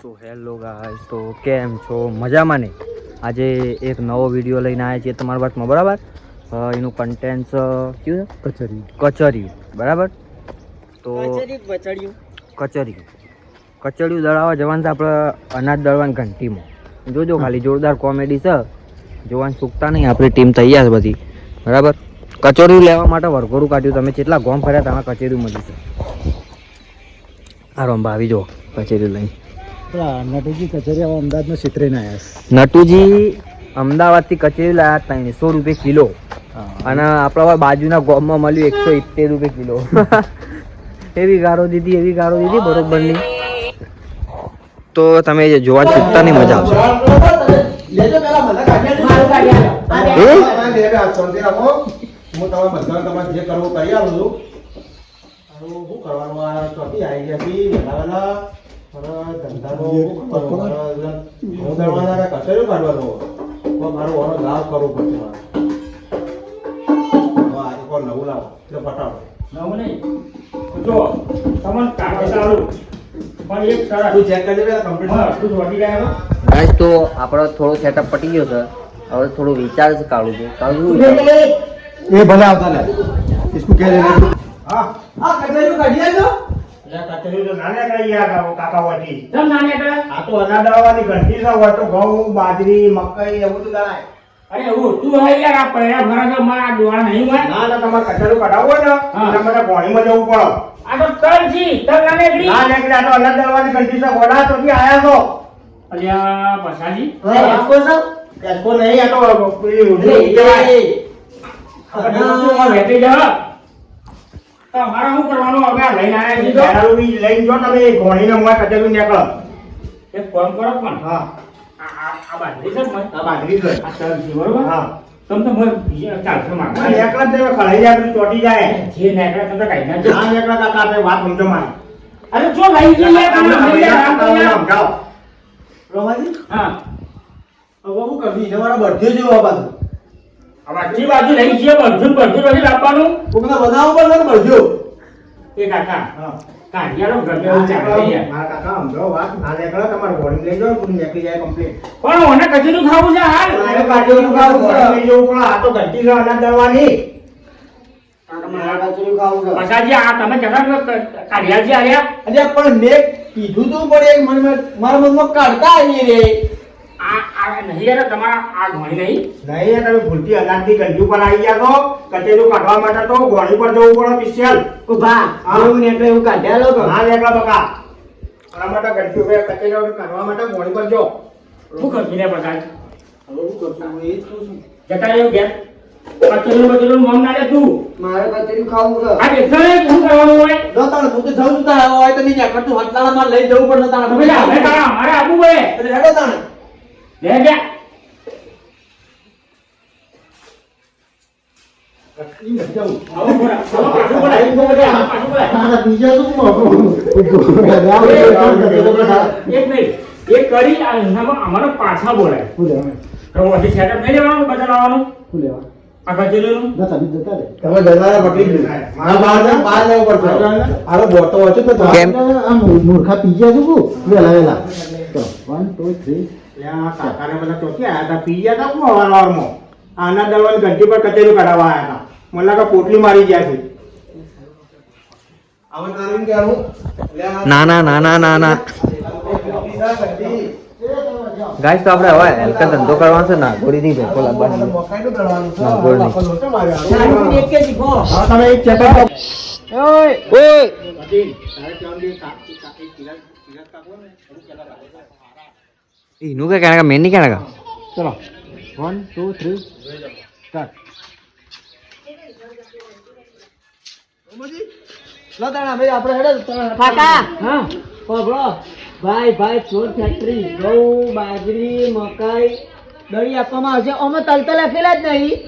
So hello guys તો કેમ છો? મજામાં ને? આજે એક નવો વીડિયો લઈને આવ્યા છીએ તમારા વાતમાં બરાબર? એનું કન્ટેન્ટ કયું છે? કચરી. કચરી બરાબર? તો કચેરી કચરિયું દળાવવા જવાનું છે આપણે અનાજ દળવાની ઘંટીમાં. જોજો ખાલી જોરદાર કોમેડી છે. જોવાનું ચૂકતા નહીં આપણી ટીમ તૈયાર છે બધી. બરાબર? કચોરી લેવા માટે વરઘોડું કાઢ્યું. તમે કેટલા ગોમ ફર્યા તમે કચેરી મળી છે આ રંબા આવી જો કચેરી લઈને. નટુજી કચેરી હવે અમદાવાદમાં છેતરીને આવ્યા નટુજી અમદાવાદથી કચેરી લાયા ત્રણસો રૂપિયા કિલો. અને આપણા બાજુના ગોમમાં મળ્યું એકસો ઇત્તેર રૂપિયા કિલો. એવી ગારો દીધી એવી ગારો દીધી બરોબરની. તો તમે જે જોવા ચૂકતા નહીં મજા આવશે. કરવાનું આ ચોથી આવી ગયા તો આપણો થોડો સેટઅપ પટી ગયો છે. હવે થોડું વિચાર છે કાળું છે. કાળું એ ભલે આવતા હા. કાઢી આજો કચેરી તો નાને કરી ગયા કાકા કાકા વટી ચમ નાને કરે આ તો અનાજ દળવાની ઘંટી છે હોય તો ઘઉં બાજરી મકાઈ એવું બધું દળાય અરે હું તું હે યાર આ પૈડા ભરા તો મારા ડોળા નહીં હોય. ના ના તમારે કચેરી કઢાવવો ને એટલે મારે ગોણીમાં જવું પડે. આ તો તલ તલ નાને કરી ના નીકળી આ તો અનાજ ઘંટી છે ગોળા તો થી આયા છો. અલ્યા પસાજી એસકો સર એસકો નહીં આ તો પેલી ઉધરી કહેવાય તમારે શું કરવાનું? અમે આ લઈને આવ્યા છીએ તો? લઈને જો તમે ઘોણીને મોય કચેરી નીકળો. એક ફોન કરો પણ. હા. આ આ આ બાજરી છે આ બાજરી છે. આ તલ છે બરોબર? હા. તમ તો મને ચાલશે એકલા જ તમે જાય બધું ચોટી જાય. જે નેકળા તમે કાઈ ના જો આ કાકા આપણે વાત સમજો મારી અરે જો લઈ જઈએ તમે લઈ લે આમ સમજાવો. રોમાજી? હા. હવે શું કરવી તમારા બધે જેવો આ બાજુ. આટલી બાજુ લઈ છે બધું બધું નથી લાવવાનું કોકને બનાવો પણ નથી બધો એ કાકા હા. કાઢિયાનો ગમે એવું ચાલે યાર. મારા કાકા સમજો વાત ના નીકળે તમારે બોડી લઈ જાઓ પૂરી નીકળી જાય કમ્પ્લીટ પણ ઓને કચેરી ખાવું છે હાલ. મારે કચેરી ખાવું છે. લઈ જવું પણ આ તો ઘંટી છે અનાજ દળવાની. પણ મેં કીધું તું પણ એક મનમાં મારા મનમાં કાઢતા આવીએ રે. નહીં તમારા આ ઘોણી નહીં? નહીં તમે ભૂલથી અનાજની ઘંટી ઉપર આવી ગયા તો કચેરું કાઢવા માટે તો ઘોણી પર જવું પડે સ્પેશિયલ ઊભા એવું કાઢ્યા લોકો બકા. માટે ઉપર કચેરી કાઢવા માટે ઘોણી પર જો શું કરવી ને પછાજી હવે શું કરશું? એ જ કહું જતા રહ્યું ઘેર. કચેરી બચેરી મમ ના તું. મારે કચેરું ખાવું છે. આ બેઠા શું કરવાનું હોય? જો તાણે હું તો જાઉં છું તાણે હોય તો નહીં હટલાળા લઈ જવું પડે તમે જા, તારા અમારે આપવું પડે. એટલે હેડો તાણે. લે જા શું અમારે પાછા બોલાય સેટઅપ નહીં લેવાનું બધા લાવવાનું આ કચેરીનું તમે દરવાજા પકડી લીધા. મારા બહાર ને બહાર લેવું પડશે. આનો વચ્ચે તો કેમ? મૂર્ખા પી ગયા છું વેલા વેલા. One two. આ કાકાને બધા ચોથી આયા હતા. પી ગયા હતા કોણ વારવારમાં આના દળવાની ઘંટી પર કચેરી કઢાવવા આયા હતા. મને લાગે પોટલી મારી ગયા છે. ના ના ના ના ના ના. ગાઈસ તો આપણે હવે હલકા ધંધો કરવાનો છે. ના લાગવાનો ગોળ નહીં. ઓય! ઓય ಇನ್ನು ಕೆಣಗ ಮೆನ್ನಿ ಕೆಣಗ ಚಲೋ. ಒನ್ ಟೂ ತ್ರೀ ಸ್ಟಾರ್ಟ್ ભાઈ ભાઈ ચોર ફેક્ટરી ઘઉં બાજરી મકાઈ દળી આવશે અમે તલતા લખેલા જ નહીં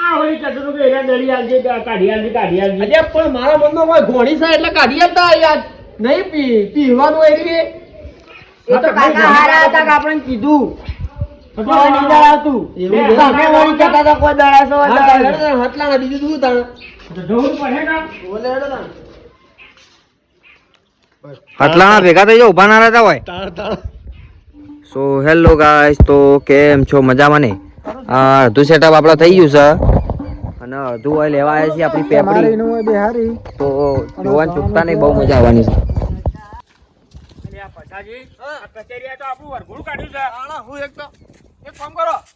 આ વળી ચટરો કે એના દળી આવજે કાઢી આવજે કાઢી પણ મારા મનમાં કોઈ ઘોડી સાહેબ એટલે કાઢી આવતા યાર નહીં પી પીવાનું એટલે એ તો કાકા હારા હતા કે આપણે કીધું. હટલાણા, જવું ભેગા થઈ જાઓ ઊભા ના રહેતા હોય. સો હેલો ગાઈસ તો કેમ છો? મજામાં ને? આ અડધું સેટઅપ આપડે થઈ ગયું છે. અને અડધું લેવા આવ્યા છીએ આપણી પેપરી. તો જોવાની ચૂકતા નહીં બહુ મજા આવવાની છે. અરે આ આ કચેરીએ તો આપણું વરઘોડું કાઢ્યું છે.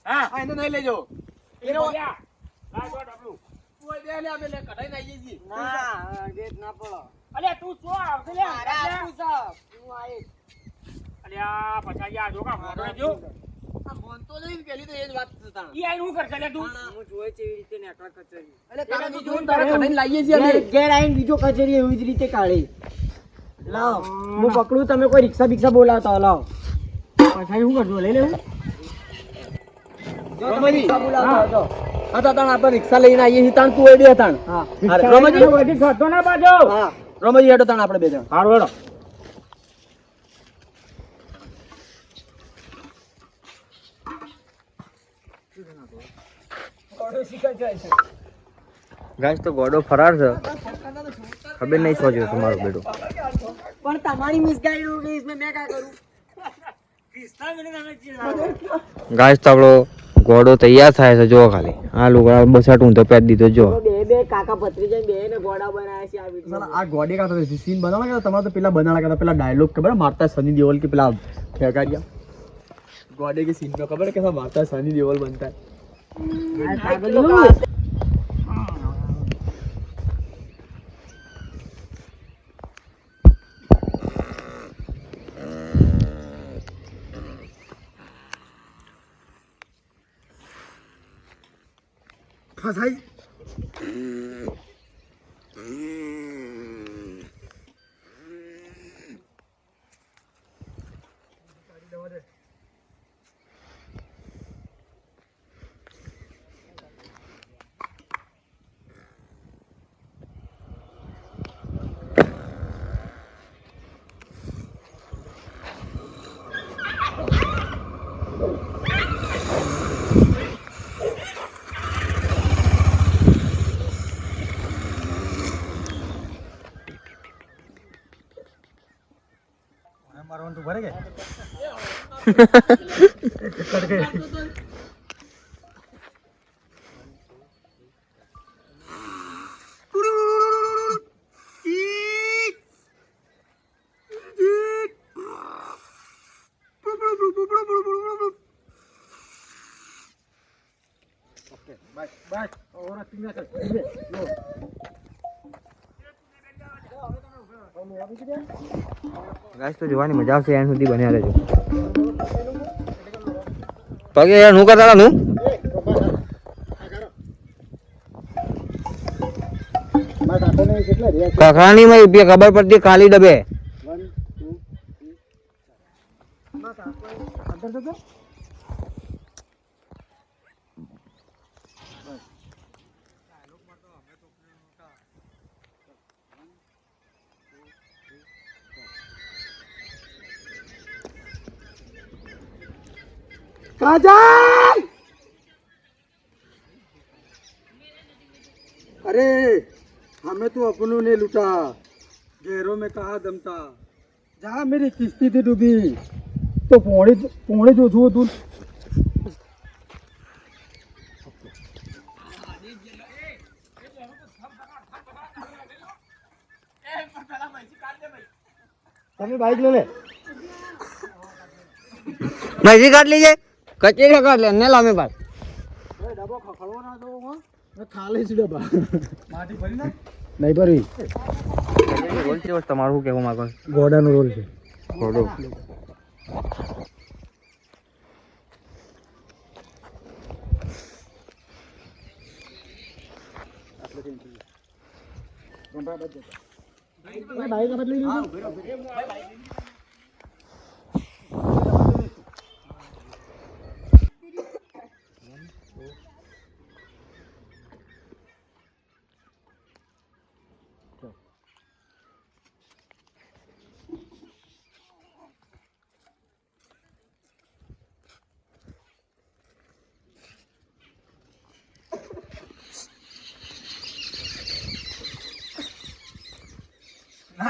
હા. નહીં લેજો એને બોલ્યા. આ જો ડબલું. અલ્યા, તું ચો આવશે લે. અલ્યા, અલે આ જો કા મોઢો જો. ઈ આઈને હું કરશે લે તું? ઘેર આવીને બીજો કચેરી એવી જ રીતે કાઢી લાવ. હું પકડું તમે કોઈ રિક્ષા બિક્ષા બોલાવતા હો, લાવ. પછી શું કરજો લઈ લેવું? હો તો. હા તાણ આપણે રિક્ષા લઈને આવીએ છીએ તાણ તું બે તાણ. હા. રમજી. વધી થતો ના પાછો. હા. રમજી હેડો તાણ આપણે બે જણ. હારું હેડો. ગાઈસ તો ગોડો ફરાર છે. ખબર નહીં સોચ્યો તમારું બેડું. પણ તમારી મિસગાઈડ ગઈસ મે મેં કા કરું? ગાઈસ તો ઘોડો તૈયાર થાય છે જો ખાલી. આ લુગડા બસાટું તો પેટ દીધો જો બે બે કાકા પતરી જાય બે ને ઘોડા બનાયા છે આ વિડિયો આ ઘોડી કાતો છે? સીન બનાવવા કે તમારે તો પેલા બનાવવા કરતા પેલા ડાયલોગ ખબર મારતા સની દેવલ કે પેલા ફેકાડિયા ઘોડે કે સીન તો ખબર કે મારતા સની દેવલ બનતા. ください。मारवण Baik, baik. Orang tinggal kan. Guys, તો જોવાની મજા આવશે સુધી બન્યા રહેજો. પગે યાર, હું કરતા હતા નું કખાણી માં રૂપિયા ખબર પડતી ખાલી ડબે. काजल अरे हमें तो अपनों ने लूटा गहरों में कहा दम था जहाँ मेरी किस्ती थी डूबी तो पौड़े पौड़े जो जो तू તમે બાઈક લે લે નજીક કાઢ લીજે કચેરી કાઢ લે ને ભાઈ પાસ ડબ્બો ખખડવો ના દો ખાલી જ ડબ્બા. માટી ભરી ના નહીં ભરી રોલ છે. તમારું શું કહેવું માંગો છો? ઘોડાનો રોલ છે ઘોડો બાઈક બદલી લીધું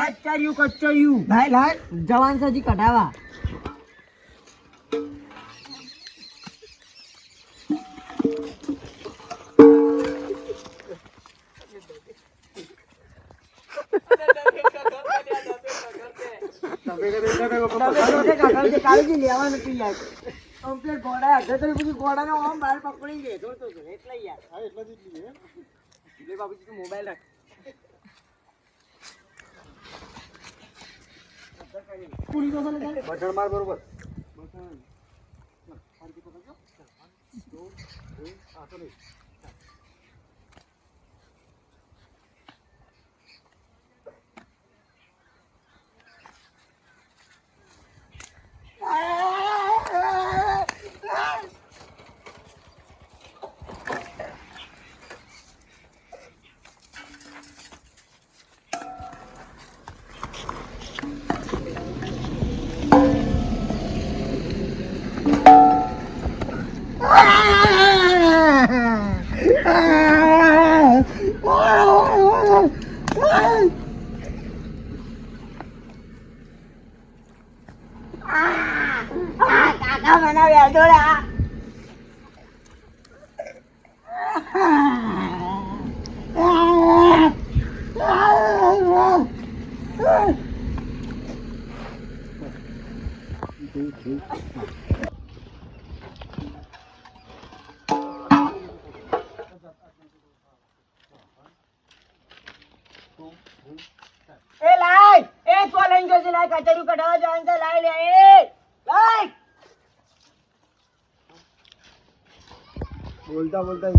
કચ્ચરિયું કચ્ચરિયું લાય લાય જવાન સજી કઢાવા. કાળજી લેવાનું કમ્પ્લેટ ઘોડા અડધો તો પછી ઘોડાનો આમ બહાર પકડી લેતો તો એટલે યાર. હા એટલે જ લે બાબુજી મોબાઈલ રાખ. बटन मार बरोबर बटन બટન માર બરોબર એ বলতে বলতে